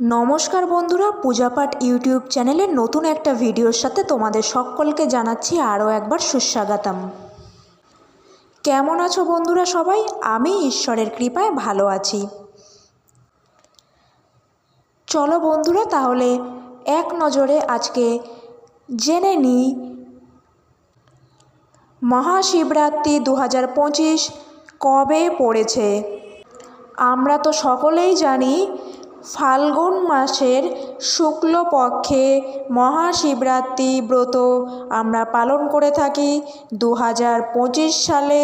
নমস্কার বন্ধুরা, পূজাপাঠ ইউটিউব চ্যানেলের নতুন একটা ভিডিওর সাথে তোমাদের সকলকে জানাচ্ছি আরও একবার সুস্বাগতম। কেমন আছো বন্ধুরা সবাই? আমি ঈশ্বরের কৃপায় ভালো আছি। চলো বন্ধুরা, তাহলে এক নজরে আজকে জেনে নিই, মহাশিবরাত্রি দু হাজার পঁচিশ কবে পড়েছে? আমরা তো সকলেই জানি ফাল্গুন মাসের শুক্লপক্ষে মহাশিবরাত্রি ব্রত আমরা পালন করে থাকি। দু হাজার পঁচিশ সালে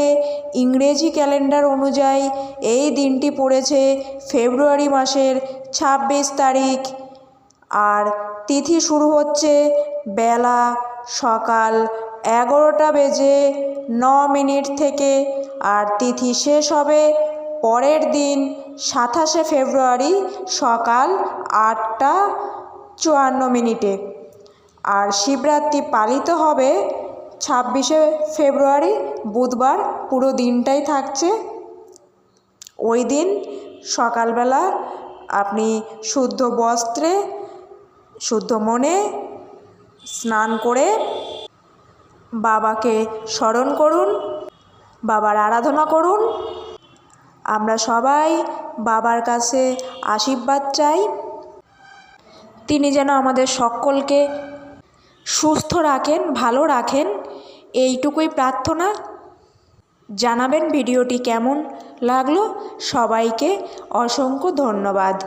ইংরেজি ক্যালেন্ডার অনুযায়ী এই দিনটি পড়েছে ফেব্রুয়ারি মাসের ছাব্বিশ তারিখ। আর তিথি শুরু হচ্ছে বেলা সকাল এগারোটা বেজে ন মিনিট থেকে। আর তিথি শেষ হবে পরের দিন সাতাশে ফেব্রুয়ারি সকাল আটটা চুয়ান্ন মিনিটে। আর শিবরাত্রি পালিত হবে ছাব্বিশে ফেব্রুয়ারি, বুধবার পুরো দিনটাই থাকছে। ওই দিন সকালবেলা আপনি শুদ্ধ বস্ত্রে, শুদ্ধ মনে স্নান করে বাবাকে স্মরণ করুন, বাবার আরাধনা করুন আমরা সবাই বাবার কাছে আশীর্বাদ চাই। তিনি যেন আমাদের সকলকে সুস্থ রাখেন, ভালো রাখেন। এইটুকুই প্রার্থনা। জানাবেন ভিডিওটি কেমন লাগল? সবাইকে অসংখ্য ধন্যবাদ।